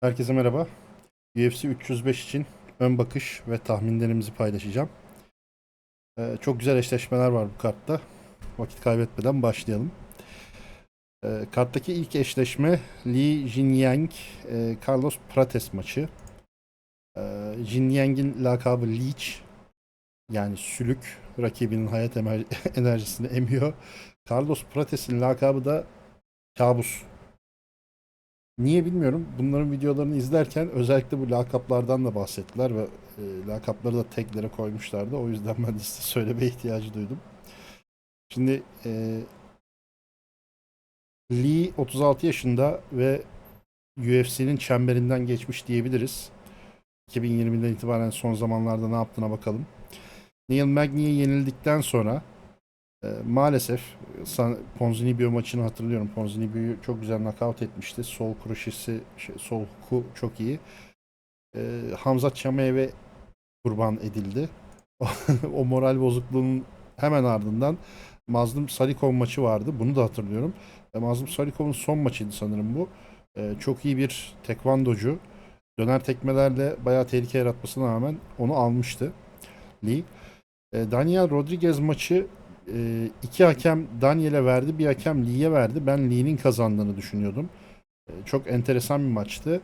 Herkese merhaba. UFC 305 için ön bakış ve tahminlerimizi paylaşacağım. Ee, çok güzel eşleşmeler var bu kartta. Vakit kaybetmeden başlayalım. Ee, karttaki ilk eşleşme Li Jinyang e, Carlos Prates maçı. Ee, Jinyang'in lakabı Leech yani sülük rakibinin hayat enerjisini emiyor. Carlos Prates'in lakabı da kabus. Niye bilmiyorum. Bunların videolarını izlerken özellikle bu lakaplardan da bahsettiler ve e, lakapları da taglere koymuşlardı. O yüzden ben de size söylemeye ihtiyacı duydum. Şimdi e, Lee 36 yaşında ve UFC'nin çemberinden geçmiş diyebiliriz. 2020'den itibaren son zamanlarda ne yaptığına bakalım. Neil Magny'e yenildikten sonra e, maalesef San, Ponzinibbio maçını hatırlıyorum. Ponzinibbio'yu çok güzel knockout etmişti. Sol kroşesi, şey, sol huku çok iyi. E, Hamzat Çamayev'e kurban edildi. o moral bozukluğunun hemen ardından Mazlum Salikov maçı vardı. Bunu da hatırlıyorum. E, Mazlum Salikov'un son maçıydı sanırım bu. E, çok iyi bir tekvandocu. Döner tekmelerle bayağı tehlike yaratmasına rağmen onu almıştı Lee. E, Daniel Rodriguez maçı e, iki hakem Daniel'e verdi, bir hakem Lee'ye verdi. Ben Lee'nin kazandığını düşünüyordum. E, çok enteresan bir maçtı.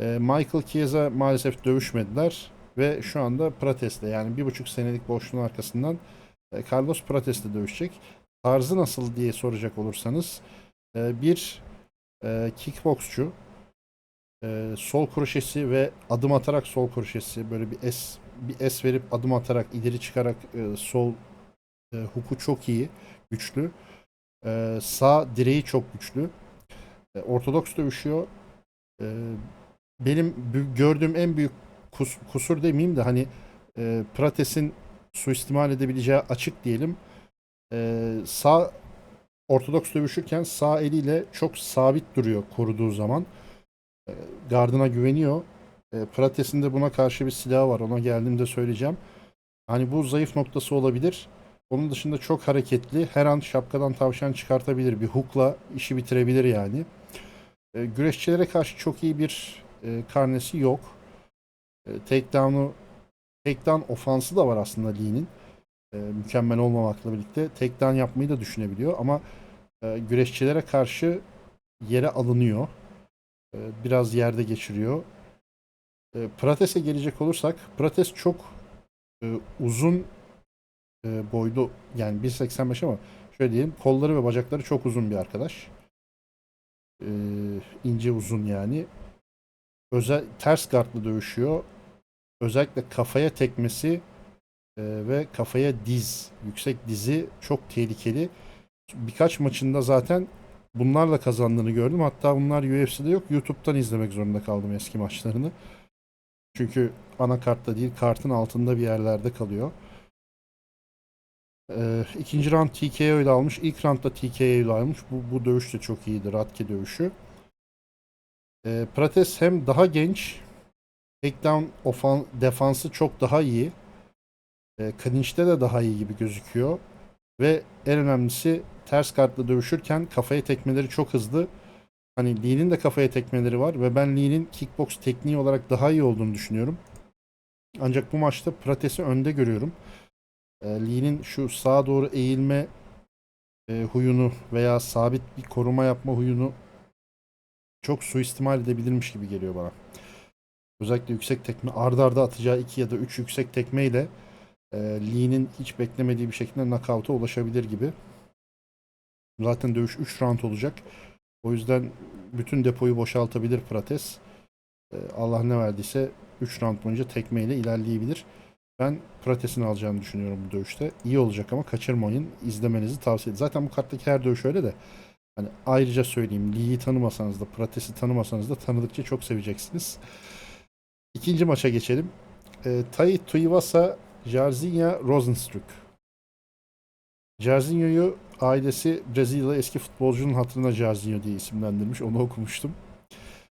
E, Michael Chiesa maalesef dövüşmediler ve şu anda Prates'le yani bir buçuk senelik boşluğun arkasından e, Carlos Prates'le dövüşecek. Tarzı nasıl diye soracak olursanız e, bir e, kickboksçu e, sol kroşesi ve adım atarak sol kroşesi böyle bir es bir es verip adım atarak ileri çıkarak e, sol e, huku çok iyi, güçlü. E, sağ direği çok güçlü. E, ortodoks dövüşüyor. E, benim gördüğüm en büyük kus- kusur demeyeyim de hani e, Prates'in suistimal edebileceği açık diyelim. E, sağ ortodoks dövüşürken sağ eliyle çok sabit duruyor koruduğu zaman. E, gardına güveniyor. E, Prates'in de buna karşı bir silahı var. Ona geldiğimde söyleyeceğim. Hani bu zayıf noktası olabilir. Onun dışında çok hareketli. Her an şapkadan tavşan çıkartabilir. Bir hookla işi bitirebilir yani. E, güreşçilere karşı çok iyi bir e, karnesi yok. E, takedown'u takedown ofansı da var aslında Lee'nin. E, mükemmel olmamakla birlikte takedown yapmayı da düşünebiliyor ama e, güreşçilere karşı yere alınıyor. E, biraz yerde geçiriyor. E, Prates'e gelecek olursak Prates çok e, uzun e, boylu yani 1.85 ama şöyle diyelim kolları ve bacakları çok uzun bir arkadaş. E, ince uzun yani. Özel ters gardla dövüşüyor. Özellikle kafaya tekmesi e, ve kafaya diz, yüksek dizi çok tehlikeli. Birkaç maçında zaten bunlarla kazandığını gördüm. Hatta bunlar UFC'de yok. YouTube'dan izlemek zorunda kaldım eski maçlarını. Çünkü anakartta değil kartın altında bir yerlerde kalıyor. Ee, ikinci round TKO ile almış. İlk roundda TKO ile almış. Bu, bu dövüş de çok iyiydi. Radke dövüşü. Ee, Prates hem daha genç takedown ofan, defansı çok daha iyi. Ee, clinch'te de daha iyi gibi gözüküyor. Ve en önemlisi ters kartla dövüşürken kafaya tekmeleri çok hızlı. Hani Lee'nin de kafaya tekmeleri var ve ben Lee'nin kickbox tekniği olarak daha iyi olduğunu düşünüyorum. Ancak bu maçta Prates'i önde görüyorum. E, Lee'nin şu sağa doğru eğilme e, huyunu veya sabit bir koruma yapma huyunu çok suistimal edebilirmiş gibi geliyor bana. Özellikle yüksek tekme ardarda arda atacağı iki ya da üç yüksek tekmeyle e, Lee'nin hiç beklemediği bir şekilde knockout'a ulaşabilir gibi. Zaten dövüş 3 round olacak. O yüzden bütün depoyu boşaltabilir Prates. E, Allah ne verdiyse 3 round boyunca tekmeyle ilerleyebilir. Ben Prates'in alacağını düşünüyorum bu dövüşte. İyi olacak ama kaçırmayın. İzlemenizi tavsiye ederim. Zaten bu karttaki her dövüş öyle de. Hani ayrıca söyleyeyim. Lee'yi tanımasanız da Prates'i tanımasanız da tanıdıkça çok seveceksiniz. İkinci maça geçelim. E, Tai Tuivasa Jarzinho Rosenstruck. Jarzinho'yu ailesi Brezilyalı eski futbolcunun hatırına Jarzinho diye isimlendirmiş. Onu okumuştum.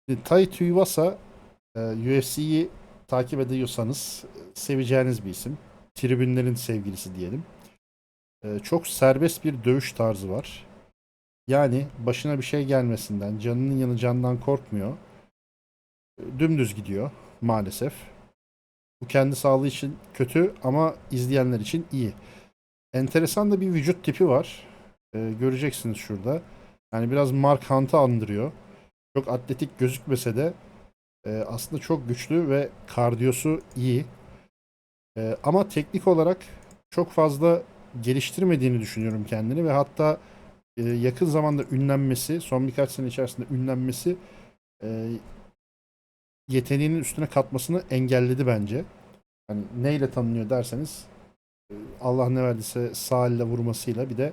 E, Tai Tuivasa e, UFC'yi takip ediyorsanız seveceğiniz bir isim. Tribünlerin sevgilisi diyelim. E, çok serbest bir dövüş tarzı var. Yani başına bir şey gelmesinden, canının yanı candan korkmuyor. e, dümdüz gidiyor maalesef. Bu kendi sağlığı için kötü ama izleyenler için iyi. Enteresan da bir vücut tipi var. Ee, göreceksiniz şurada. Yani biraz Mark Hunt'ı andırıyor. Çok atletik gözükmese de e, aslında çok güçlü ve kardiyosu iyi. E, ama teknik olarak çok fazla geliştirmediğini düşünüyorum kendini ve hatta e, yakın zamanda ünlenmesi, son birkaç sene içerisinde ünlenmesi e, yeteneğinin üstüne katmasını engelledi bence. Hani neyle tanınıyor derseniz e, Allah ne verdiyse sağ elle vurmasıyla bir de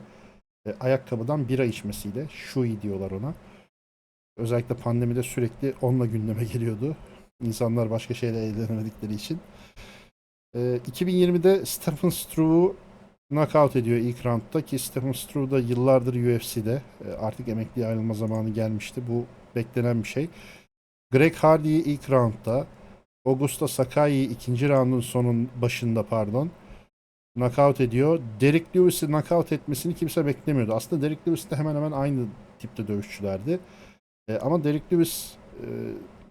e, ayakkabıdan bira içmesiyle Shui diyorlar ona. Özellikle pandemide sürekli onunla gündeme geliyordu. İnsanlar başka şeyle eğlenemedikleri için. E, 2020'de Stephen Struve'u knockout ediyor ilk roundda ki Stephen Struve da yıllardır UFC'de. E, artık emekliye ayrılma zamanı gelmişti. Bu beklenen bir şey. Greg Hardy'yi ilk roundda, Augusto Sakai'yi ikinci roundun sonun başında pardon knockout ediyor. Derek Lewis'i knockout etmesini kimse beklemiyordu. Aslında Derek Lewis de hemen hemen aynı tipte dövüşçülerdi. E, ama Derek Lewis e,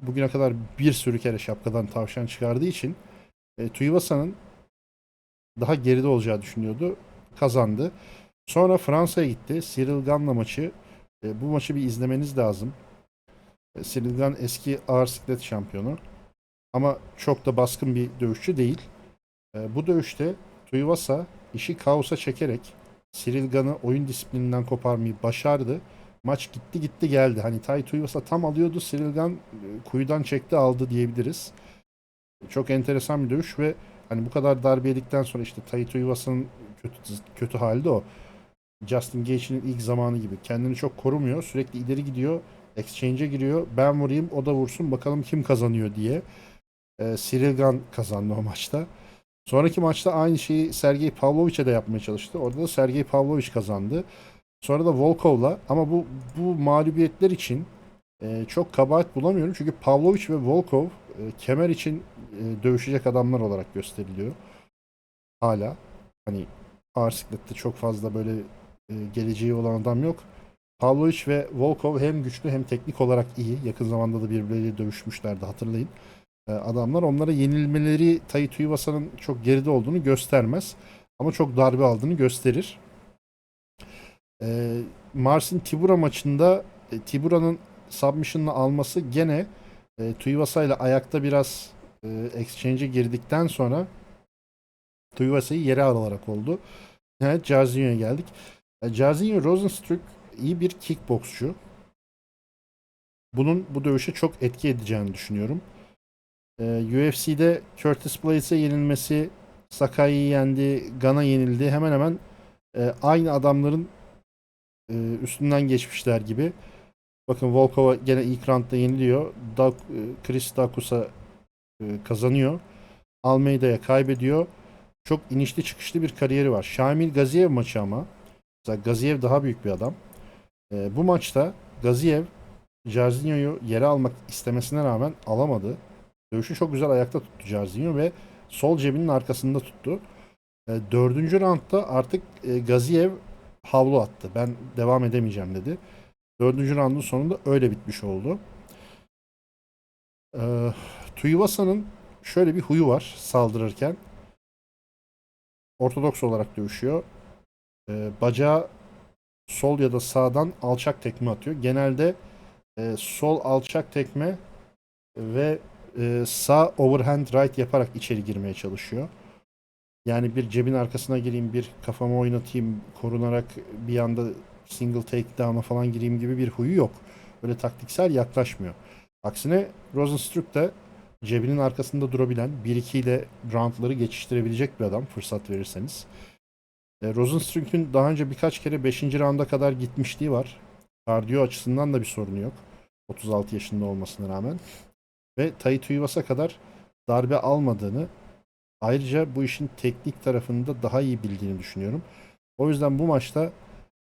bugüne kadar bir sürü kere şapkadan tavşan çıkardığı için e, Tuivasa'nın daha geride olacağı düşünüyordu. Kazandı. Sonra Fransa'ya gitti. Cyril Gann'la maçı. E, bu maçı bir izlemeniz lazım. E, Cyril Gane eski ağır siklet şampiyonu. Ama çok da baskın bir dövüşçü değil. E, bu dövüşte Tuivasa işi kaosa çekerek Cyril Gane'ı oyun disiplininden koparmayı başardı. Maç gitti gitti geldi. Hani Tai Tuivasa tam alıyordu. Cyril Gane e, kuyudan çekti aldı diyebiliriz. Çok enteresan bir dövüş ve hani bu kadar darbe yedikten sonra işte Tai Tuivasa'nın kötü, kötü hali de o. Justin Gage'in ilk zamanı gibi. Kendini çok korumuyor. Sürekli ileri gidiyor. Exchange'e giriyor. Ben vurayım o da vursun bakalım kim kazanıyor diye. Ee, Cyril Gane kazandı o maçta. Sonraki maçta aynı şeyi Sergey Pavlovic'e de yapmaya çalıştı. Orada da Sergey Pavlovic kazandı. Sonra da Volkov'la ama bu bu mağlubiyetler için e, çok kabahat bulamıyorum. Çünkü Pavlovic ve Volkov e, kemer için e, dövüşecek adamlar olarak gösteriliyor. Hala. Hani ağır siklette çok fazla böyle e, geleceği olan adam yok. Pavlovic ve Volkov hem güçlü hem teknik olarak iyi. Yakın zamanda da birbirleriyle dövüşmüşlerdi hatırlayın. E, adamlar onlara yenilmeleri Tai Tuivasa'nın çok geride olduğunu göstermez. Ama çok darbe aldığını gösterir. E, Mars'ın Tibura maçında e, Tibura'nın submission'la alması gene e, Tuivasa ile ayakta biraz e, exchange'e girdikten sonra Tuivasa'yı yere alarak oldu. Evet Jarzinho'ya geldik. E, Jarzinho Rosenstruck iyi bir kickboksçu. Bunun bu dövüşe çok etki edeceğini düşünüyorum. E, UFC'de Curtis Blayes'e yenilmesi, Sakai'yi yendi, Gana yenildi. Hemen hemen e, aynı adamların e, üstünden geçmişler gibi. Bakın Volkova gene ilk roundda yeniliyor. Dag, e, Chris Dakus'a e, kazanıyor. Almeida'ya kaybediyor. Çok inişli çıkışlı bir kariyeri var. Şamil Gaziev maçı ama. Mesela Gaziev daha büyük bir adam. E, bu maçta Gaziev Jarzinho'yu yere almak istemesine rağmen alamadı. Dövüşü çok güzel ayakta tuttu Jarzinho ve sol cebinin arkasında tuttu. E, dördüncü roundda artık e, Gaziev havlu attı. Ben devam edemeyeceğim dedi. Dördüncü roundun sonunda öyle bitmiş oldu. Ee, Tuivasa'nın şöyle bir huyu var saldırırken. Ortodoks olarak dövüşüyor. Ee, bacağı sol ya da sağdan alçak tekme atıyor. Genelde e, sol alçak tekme ve e, sağ overhand right yaparak içeri girmeye çalışıyor. Yani bir cebin arkasına gireyim, bir kafamı oynatayım, korunarak bir anda single takedown'a falan gireyim gibi bir huyu yok. Böyle taktiksel yaklaşmıyor. Aksine Rosenstruck da cebinin arkasında durabilen, 1-2 ile roundları geçiştirebilecek bir adam fırsat verirseniz. E, Rosenstruck'un daha önce birkaç kere 5. rounda kadar gitmişliği var. Kardiyo açısından da bir sorunu yok. 36 yaşında olmasına rağmen. Ve Tai Tuivasa kadar darbe almadığını ayrıca bu işin teknik tarafını da daha iyi bildiğini düşünüyorum. O yüzden bu maçta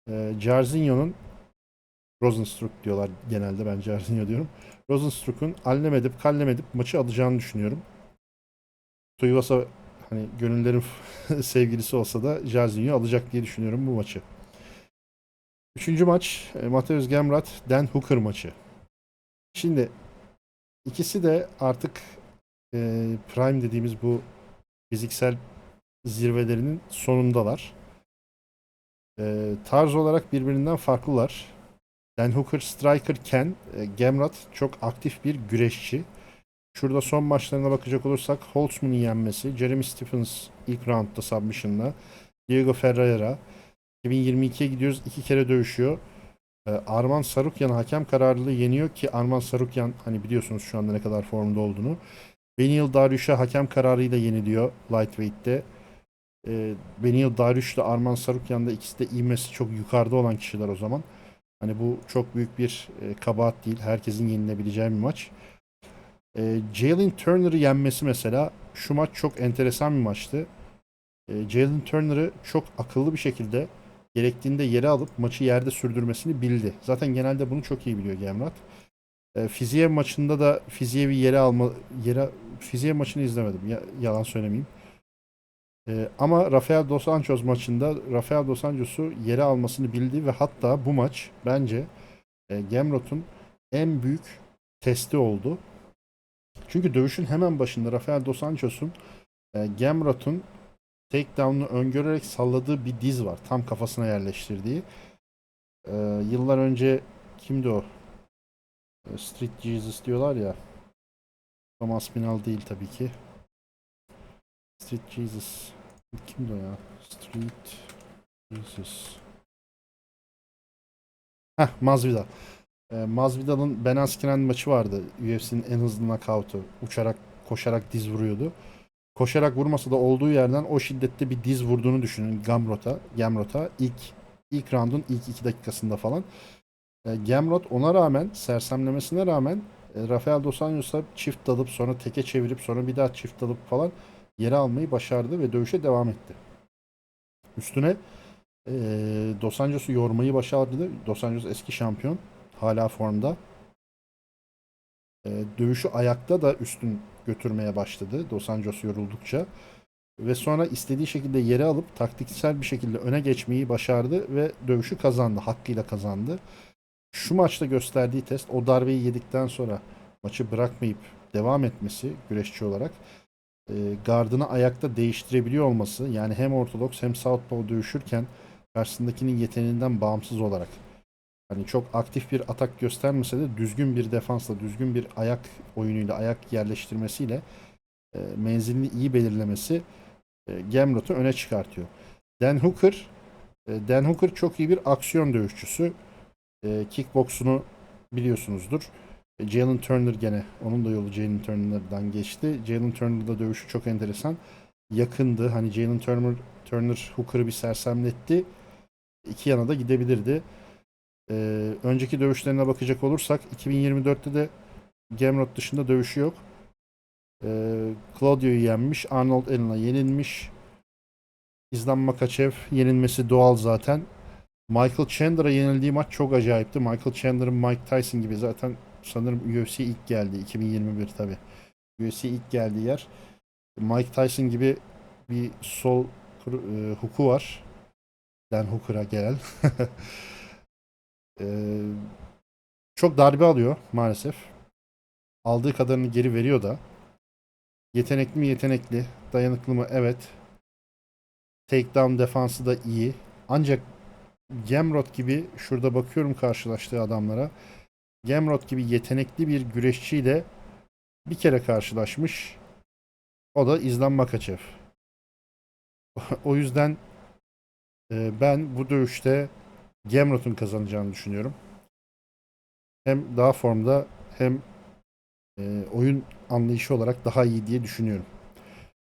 e, Jarzinho'nun Rosenstruck diyorlar genelde ben Jarzinho diyorum. Rosenstruck'un allem edip kallem edip maçı alacağını düşünüyorum. Tuivasa hani gönüllerin sevgilisi olsa da Jarzinho alacak diye düşünüyorum bu maçı. Üçüncü maç e, Mateus Gemrat Dan Hooker maçı. Şimdi İkisi de artık e, prime dediğimiz bu fiziksel zirvelerinin sonundalar. E, tarz olarak birbirinden farklılar. Dan Hooker strikerken e, Gamrot çok aktif bir güreşçi. Şurada son maçlarına bakacak olursak Holtzman'ın yenmesi, Jeremy Stephens ilk roundda submission'la, Diego Ferreira. 2022'ye gidiyoruz. iki kere dövüşüyor. Ee, Arman Sarukyan hakem kararıyla yeniyor ki Arman Sarukyan hani biliyorsunuz şu anda ne kadar formda olduğunu. Benil Dariush'a hakem kararıyla yeniliyor lightweight'te. Ee, Benil Dariush'la Arman Sarukyan da ikisi de ivmesi çok yukarıda olan kişiler o zaman. Hani bu çok büyük bir e, kabahat değil. Herkesin yenilebileceği bir maç. E, Jalen Turner'ı yenmesi mesela şu maç çok enteresan bir maçtı. E, Jalen Turner'ı çok akıllı bir şekilde gerektiğinde yere alıp maçı yerde sürdürmesini bildi. Zaten genelde bunu çok iyi biliyor Gemrat. E, Fiziev maçında da Fiziev'i yere alma yere Fiziev maçını izlemedim. Ya- yalan söylemeyeyim. E, ama Rafael Dos Anjos maçında Rafael Dos Anjos'u yere almasını bildi ve hatta bu maç bence e, Gemrot'un en büyük testi oldu. Çünkü dövüşün hemen başında Rafael Dos Anjos'un e, Gemrot'un takedown'unu öngörerek salladığı bir diz var. Tam kafasına yerleştirdiği. E, yıllar önce kimdi o? E, Street Jesus diyorlar ya. Thomas Pinal değil tabii ki. Street Jesus. Kimdi o ya? Street Jesus. Heh, Masvidal. E, Masvidal'ın Ben Askren maçı vardı. UFC'nin en hızlı knockout'u. Uçarak, koşarak diz vuruyordu. Koşarak vurmasa da olduğu yerden o şiddette bir diz vurduğunu düşünün Gamrot'a. Gamrot'a ilk ilk round'un ilk iki dakikasında falan. E, Gamrot ona rağmen sersemlemesine rağmen e, Rafael Dos Anjos'a çift dalıp sonra teke çevirip sonra bir daha çift dalıp falan yere almayı başardı ve dövüşe devam etti. Üstüne e, Dos Anjos'u yormayı başardı. Dos Anjos eski şampiyon. Hala formda. E, dövüşü ayakta da üstün götürmeye başladı Dos Anjos yoruldukça. Ve sonra istediği şekilde yere alıp taktiksel bir şekilde öne geçmeyi başardı ve dövüşü kazandı. Hakkıyla kazandı. Şu maçta gösterdiği test o darbeyi yedikten sonra maçı bırakmayıp devam etmesi güreşçi olarak e, gardını ayakta değiştirebiliyor olması yani hem ortodoks hem southpaw dövüşürken karşısındakinin yeteneğinden bağımsız olarak hani çok aktif bir atak göstermese de düzgün bir defansla, düzgün bir ayak oyunuyla, ayak yerleştirmesiyle e, menzilini iyi belirlemesi e, Gamrot'u öne çıkartıyor. Dan Hooker e, Dan Hooker çok iyi bir aksiyon dövüşçüsü. E, kickboksunu biliyorsunuzdur. E, Jalen Turner gene onun da yolu Jalen Turner'dan geçti. Jalen Turner'da dövüşü çok enteresan. Yakındı. Hani Jalen Turner Turner Hooker'ı bir sersemletti. İki yana da gidebilirdi. Ee, önceki dövüşlerine bakacak olursak 2024'te de Gamrot dışında dövüşü yok. Ee, Claudio'yu yenmiş. Arnold Allen'a yenilmiş. İslam Makachev yenilmesi doğal zaten. Michael Chandler'a yenildiği maç çok acayipti. Michael Chandler'ın Mike Tyson gibi zaten sanırım UFC ilk geldi. 2021 tabi. UFC ilk geldiği yer. Mike Tyson gibi bir sol e, huku var. Dan Hooker'a gelen. Ee, çok darbe alıyor maalesef. Aldığı kadarını geri veriyor da. Yetenekli mi yetenekli. Dayanıklı mı? Evet. Takedown defansı da iyi. Ancak Gamrot gibi şurada bakıyorum karşılaştığı adamlara. Gamrot gibi yetenekli bir güreşçiyle bir kere karşılaşmış. O da İzlan Makachev. o yüzden e, ben bu dövüşte Gamrot'un kazanacağını düşünüyorum. Hem daha formda hem e, oyun anlayışı olarak daha iyi diye düşünüyorum.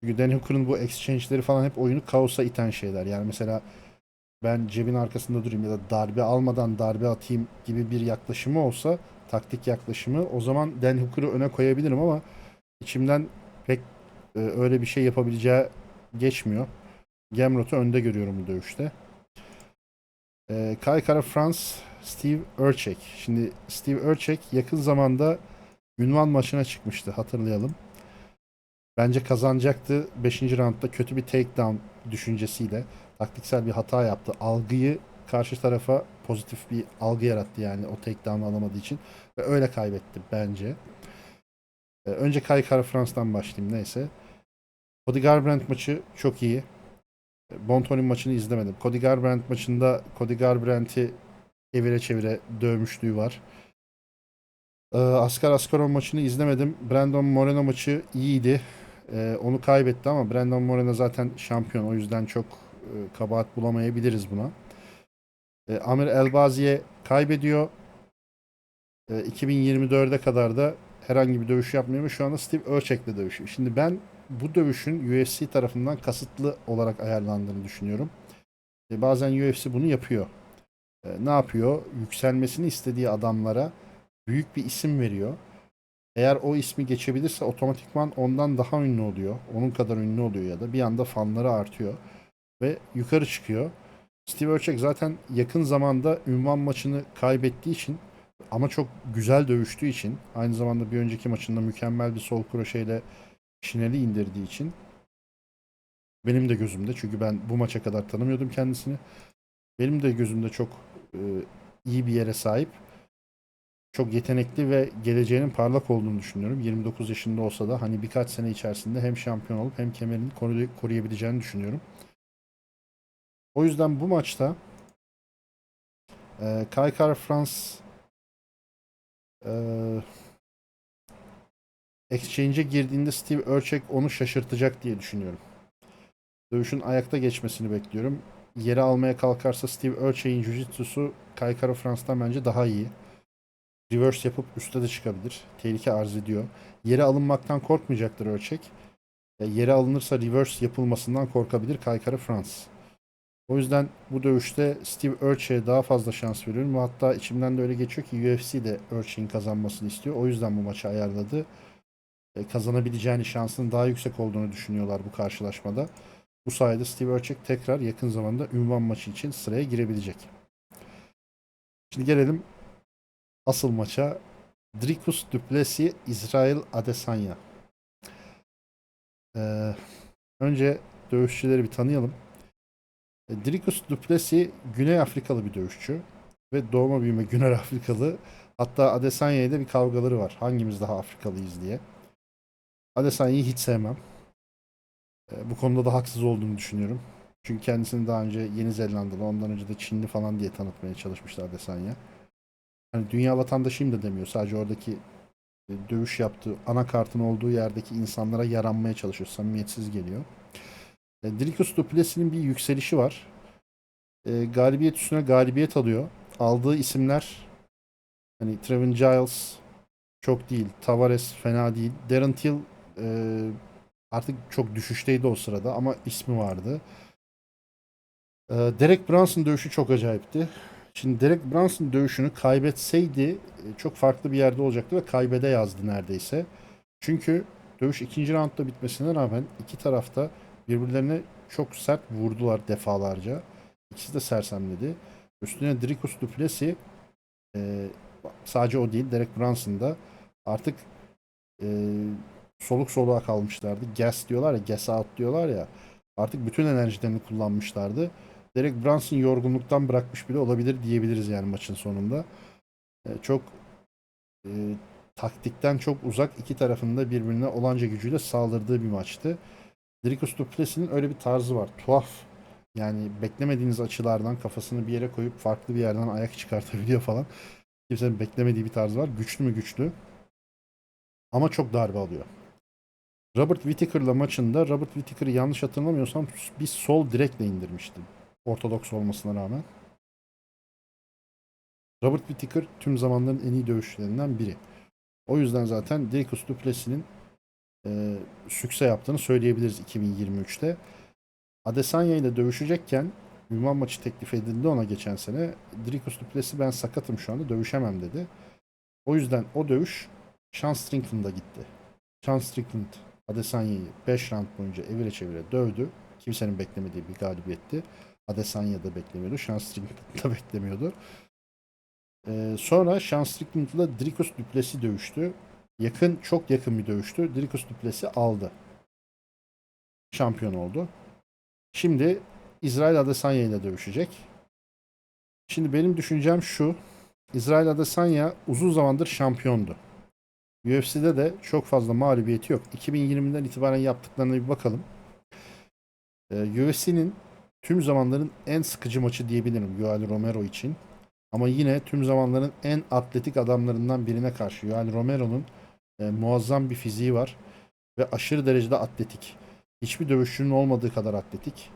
Çünkü Dan Hooker'ın bu exchange'leri falan hep oyunu kaosa iten şeyler. Yani mesela ben cebin arkasında durayım ya da darbe almadan darbe atayım gibi bir yaklaşımı olsa taktik yaklaşımı o zaman Dan Hooker'ı öne koyabilirim ama içimden pek e, öyle bir şey yapabileceği geçmiyor. Gamrot'u önde görüyorum bu dövüşte. E, Kaykara Frans Steve Erçek. Şimdi Steve Erçek yakın zamanda ünvan maçına çıkmıştı hatırlayalım. Bence kazanacaktı. 5. roundda kötü bir takedown düşüncesiyle taktiksel bir hata yaptı. Algıyı karşı tarafa pozitif bir algı yarattı yani o takedown'ı alamadığı için ve öyle kaybetti bence. E, önce Kai Kara Frans'tan başlayayım neyse. Cody Garbrandt maçı çok iyi. Bontonin maçını izlemedim. Cody Garbrandt maçında Cody Garbrandt'i evire çevire dövmüşlüğü var. Ee, Askar Askarov maçını izlemedim. Brandon Moreno maçı iyiydi. Ee, onu kaybetti ama Brandon Moreno zaten şampiyon. O yüzden çok kabahat bulamayabiliriz buna. Ee, Amir Elbazi'ye kaybediyor. Ee, 2024'e kadar da herhangi bir dövüş yapmıyor ve şu anda Steve Urchek'le dövüşüyor. Şimdi ben bu dövüşün UFC tarafından kasıtlı olarak ayarlandığını düşünüyorum. Ee, bazen UFC bunu yapıyor. Ee, ne yapıyor? Yükselmesini istediği adamlara büyük bir isim veriyor. Eğer o ismi geçebilirse otomatikman ondan daha ünlü oluyor. Onun kadar ünlü oluyor ya da bir anda fanları artıyor ve yukarı çıkıyor. Steve Urchek zaten yakın zamanda ünvan maçını kaybettiği için ama çok güzel dövüştüğü için aynı zamanda bir önceki maçında mükemmel bir sol kroşeyle Şinel'i indirdiği için benim de gözümde çünkü ben bu maça kadar tanımıyordum kendisini. Benim de gözümde çok e, iyi bir yere sahip çok yetenekli ve geleceğinin parlak olduğunu düşünüyorum. 29 yaşında olsa da hani birkaç sene içerisinde hem şampiyon olup hem kemerini koru- koruyabileceğini düşünüyorum. O yüzden bu maçta e, Kaykar Frans e, Exchange'e girdiğinde Steve Urchek onu şaşırtacak diye düşünüyorum. Dövüşün ayakta geçmesini bekliyorum. Yere almaya kalkarsa Steve Urchek'in Jiu-Jitsu'su Kaykara Frans'tan bence daha iyi reverse yapıp üste de çıkabilir. Tehlike arz ediyor. Yere alınmaktan korkmayacaktır ölçek. E, yere alınırsa reverse yapılmasından korkabilir Kaykara Frans. O yüzden bu dövüşte Steve Urchek'e daha fazla şans veriyorum. Ve hatta içimden de öyle geçiyor ki UFC de Urchek'in kazanmasını istiyor. O yüzden bu maçı ayarladı. E, kazanabileceğini şansının daha yüksek olduğunu düşünüyorlar bu karşılaşmada. Bu sayede Steve Urchek tekrar yakın zamanda ünvan maçı için sıraya girebilecek. Şimdi gelelim asıl maça Dricus Duplessis İsrail Adesanya. Ee, önce dövüşçüleri bir tanıyalım. E, Dricus Duplessis Güney Afrikalı bir dövüşçü ve doğma büyüme Güney Afrikalı. Hatta Adesanya ile bir kavgaları var. Hangimiz daha Afrikalıyız diye. Adesanya'yı hiç sevmem. E, bu konuda da haksız olduğunu düşünüyorum. Çünkü kendisini daha önce Yeni Zelandalı, ondan önce de Çinli falan diye tanıtmaya çalışmıştı Adesanya hani dünya vatandaşıyım da demiyor. Sadece oradaki e, dövüş yaptığı anakartın olduğu yerdeki insanlara yaranmaya çalışıyor. Samimiyetsiz geliyor. E, Dricus Duplessis'in bir yükselişi var. E, galibiyet üstüne galibiyet alıyor. Aldığı isimler hani Trevin Giles çok değil. Tavares fena değil. Darren Till e, artık çok düşüşteydi o sırada ama ismi vardı. E, Derek Brunson dövüşü çok acayipti. Şimdi Derek Brunson dövüşünü kaybetseydi e, çok farklı bir yerde olacaktı ve kaybede yazdı neredeyse. Çünkü dövüş ikinci roundda bitmesine rağmen iki tarafta birbirlerine çok sert vurdular defalarca. İkisi de sersemledi. Üstüne Dricus Duplessis e, sadece o değil Derek Brunson da artık e, soluk soluğa kalmışlardı. Gas diyorlar ya, gas out diyorlar ya. Artık bütün enerjilerini kullanmışlardı. Derek Brunson yorgunluktan bırakmış bile olabilir diyebiliriz yani maçın sonunda. E, çok e, taktikten çok uzak iki tarafında birbirine olanca gücüyle saldırdığı bir maçtı. Dricus Duplessis'in öyle bir tarzı var. Tuhaf. Yani beklemediğiniz açılardan kafasını bir yere koyup farklı bir yerden ayak çıkartabiliyor falan. Kimsenin beklemediği bir tarzı var. Güçlü mü güçlü. Ama çok darbe alıyor. Robert Whittaker'la maçında Robert Whittaker'ı yanlış hatırlamıyorsam bir sol direkle indirmişti. Ortodoks olmasına rağmen. Robert Whittaker tüm zamanların en iyi dövüşçülerinden biri. O yüzden zaten Dricus Duplessis'in e, sükse yaptığını söyleyebiliriz 2023'te. Adesanya ile dövüşecekken ünvan maçı teklif edildi ona geçen sene. Dricus Duplessis ben sakatım şu anda dövüşemem dedi. O yüzden o dövüş Sean Strickland'a gitti. Sean Strickland Adesanya'yı 5 round boyunca evire çevire dövdü. Kimsenin beklemediği bir galibiyetti. Adesanya da beklemiyordu. Sean Strickland da beklemiyordu. Ee, sonra Sean Strickland'la Dricus Duplessis dövüştü. Yakın, çok yakın bir dövüştü. Dricus Duplessis aldı. Şampiyon oldu. Şimdi İsrail Adesanya ile dövüşecek. Şimdi benim düşüncem şu. İsrail Adesanya uzun zamandır şampiyondu. UFC'de de çok fazla mağlubiyeti yok. 2020'den itibaren yaptıklarına bir bakalım. Ee, UFC'nin tüm zamanların en sıkıcı maçı diyebilirim Yoel Romero için. Ama yine tüm zamanların en atletik adamlarından birine karşı. Yoel Romero'nun e, muazzam bir fiziği var ve aşırı derecede atletik. Hiçbir dövüşçünün olmadığı kadar atletik.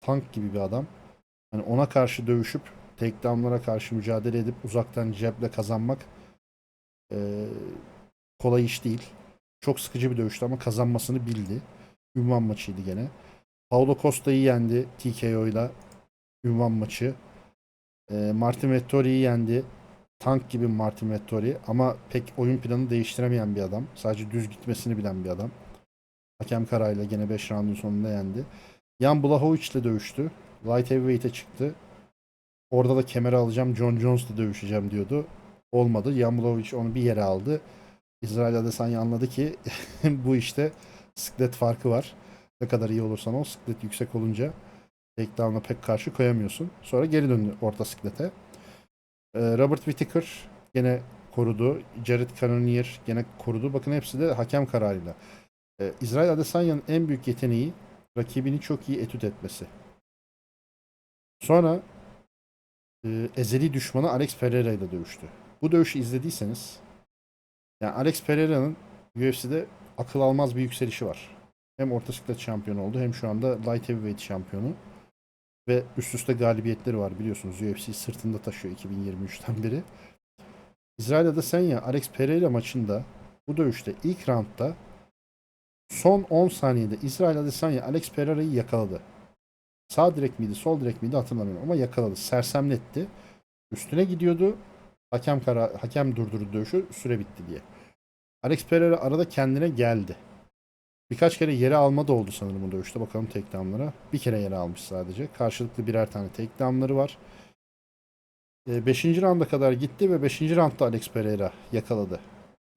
Tank gibi bir adam. Hani ona karşı dövüşüp takedown'lara karşı mücadele edip uzaktan ceple kazanmak e, kolay iş değil. Çok sıkıcı bir dövüştü ama kazanmasını bildi. Ünvan maçıydı gene. Paulo Costa'yı yendi TKO'yla. Ünvan maçı. E, Martin Vettori'yi yendi. Tank gibi Martin Vettori ama pek oyun planı değiştiremeyen bir adam. Sadece düz gitmesini bilen bir adam. Hakem kararıyla gene 5 roundun sonunda yendi. Jan Blachowicz ile dövüştü. Light Heavyweight'e çıktı. Orada da kemeri alacağım, John Jones'la dövüşeceğim diyordu. Olmadı. Jan Blachowicz onu bir yere aldı. İsrail Adesanya anladı ki bu işte siklet farkı var. Ne kadar iyi olursan ol, siklet yüksek olunca takedown'a pek karşı koyamıyorsun. Sonra geri döndü orta siklete. Ee, Robert Whittaker gene korudu. Jared Cannonier gene korudu. Bakın hepsi de hakem kararıyla. Ee, İsrail Adesanya'nın en büyük yeteneği rakibini çok iyi etüt etmesi. Sonra e, ezeli düşmanı Alex Pereira ile dövüştü. Bu dövüşü izlediyseniz yani Alex Pereira'nın UFC'de akıl almaz bir yükselişi var. Hem orta siklet şampiyonu oldu hem şu anda light heavyweight şampiyonu. Ve üst üste galibiyetleri var biliyorsunuz. UFC sırtında taşıyor 2023'ten beri. İsrail Adesanya Alex Pereira maçında bu dövüşte ilk roundda son 10 saniyede İsrail Adesanya Alex Pereira'yı yakaladı. Sağ direk miydi, sol direk miydi hatırlamıyorum ama yakaladı. Sersemletti. Üstüne gidiyordu. Hakem kara, hakem durdurdu dövüşü. Süre bitti diye. Alex Pereira arada kendine geldi. Birkaç kere yere alma da oldu sanırım o dövüşte. Bakalım takedown'lara. Bir kere yere almış sadece. Karşılıklı birer tane takedown'ları var. 5. rounda kadar gitti ve 5. roundda Alex Pereira yakaladı.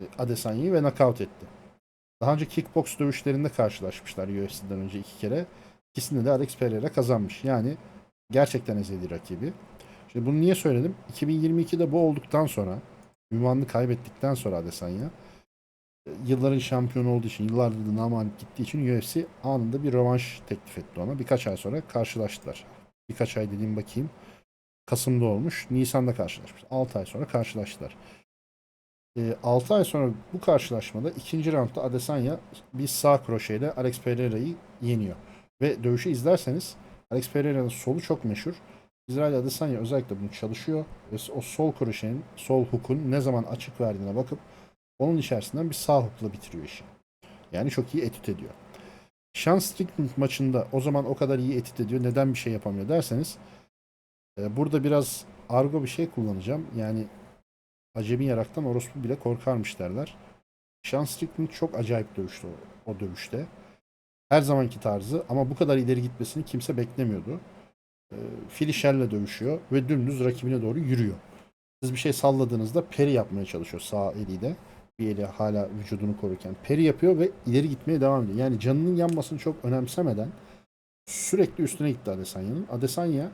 E, Adesanya'yı ve knockout etti. Daha önce kickbox dövüşlerinde karşılaşmışlar UFC'den önce iki kere. İkisinde de Alex Pereira kazanmış. Yani gerçekten ezeli rakibi. Şimdi bunu niye söyledim? 2022'de bu olduktan sonra ünvanını kaybettikten sonra Adesanya e, yılların şampiyonu olduğu için yıllardır da namalip gittiği için UFC anında bir rövanş teklif etti ona. Birkaç ay sonra karşılaştılar. Birkaç ay dediğim bakayım. Kasım'da olmuş. Nisan'da karşılaşmış. 6 ay sonra karşılaştılar. E, 6 ay sonra bu karşılaşmada ikinci roundda Adesanya bir sağ kroşeyle Alex Pereira'yı yeniyor. Ve dövüşü izlerseniz Alex Pereira'nın solu çok meşhur. İsrail Adesanya özellikle bunu çalışıyor. Ve o sol kroşenin, sol hukun ne zaman açık verdiğine bakıp onun içerisinden bir sağ hukla bitiriyor işi. Yani çok iyi etüt ediyor. Sean Strickland maçında o zaman o kadar iyi etüt ediyor. Neden bir şey yapamıyor derseniz e, burada biraz argo bir şey kullanacağım. Yani acemi yaraktan orospu bile korkarmış derler. Sean Strickland çok acayip dövüştü o, o dövüşte. Her zamanki tarzı ama bu kadar ileri gitmesini kimse beklemiyordu. E, Finisher'le dövüşüyor ve dümdüz rakibine doğru yürüyor. Siz bir şey salladığınızda peri yapmaya çalışıyor sağ eliyle. Bir eli hala vücudunu korurken. Peri yapıyor ve ileri gitmeye devam ediyor. Yani canının yanmasını çok önemsemeden sürekli üstüne gitti Adesanya'nın. Adesanya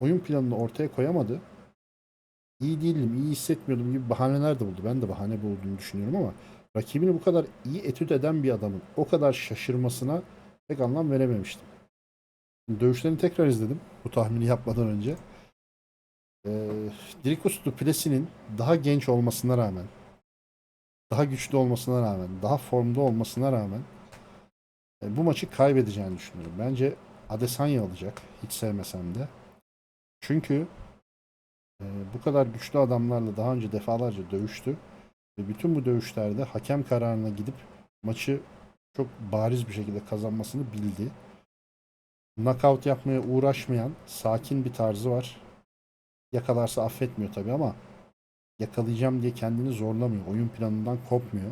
oyun planını ortaya koyamadı. İyi değilim, iyi hissetmiyordum gibi bahaneler de buldu. Ben de bahane bulduğunu düşünüyorum ama rakibini bu kadar iyi etüt eden bir adamın o kadar şaşırmasına pek anlam verememiştim. Dövüşlerini tekrar izledim bu tahmini yapmadan önce. Ee, Dricus Duplessis daha genç olmasına rağmen, daha güçlü olmasına rağmen, daha formda olmasına rağmen e, bu maçı kaybedeceğini düşünüyorum. Bence Adesanya alacak, hiç sevmesem de. Çünkü e, bu kadar güçlü adamlarla daha önce defalarca dövüştü. Ve bütün bu dövüşlerde hakem kararına gidip maçı çok bariz bir şekilde kazanmasını bildi. Knockout yapmaya uğraşmayan, sakin bir tarzı var. Yakalarsa affetmiyor tabii ama yakalayacağım diye kendini zorlamıyor. Oyun planından kopmuyor.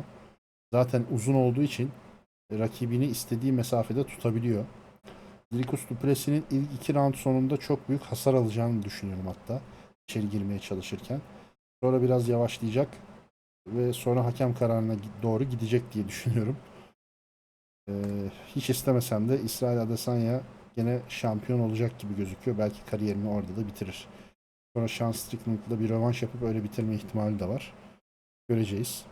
Zaten uzun olduğu için rakibini istediği mesafede tutabiliyor. Dricus Duplessis'in ilk iki round sonunda çok büyük hasar alacağını düşünüyorum hatta. içeri girmeye çalışırken. Sonra biraz yavaşlayacak ve sonra hakem kararına doğru gidecek diye düşünüyorum. Ee, hiç istemesem de İsrail Adesanya gene şampiyon olacak gibi gözüküyor. Belki kariyerini orada da bitirir. Sonra Sean Strickland'la bir rövanş yapıp öyle bitirme ihtimali de var. Göreceğiz.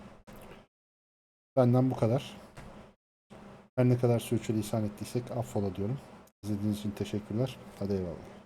Benden bu kadar. Her ne kadar sürçülisan ettiysek affola diyorum. İzlediğiniz için teşekkürler. Hadi eyvallah.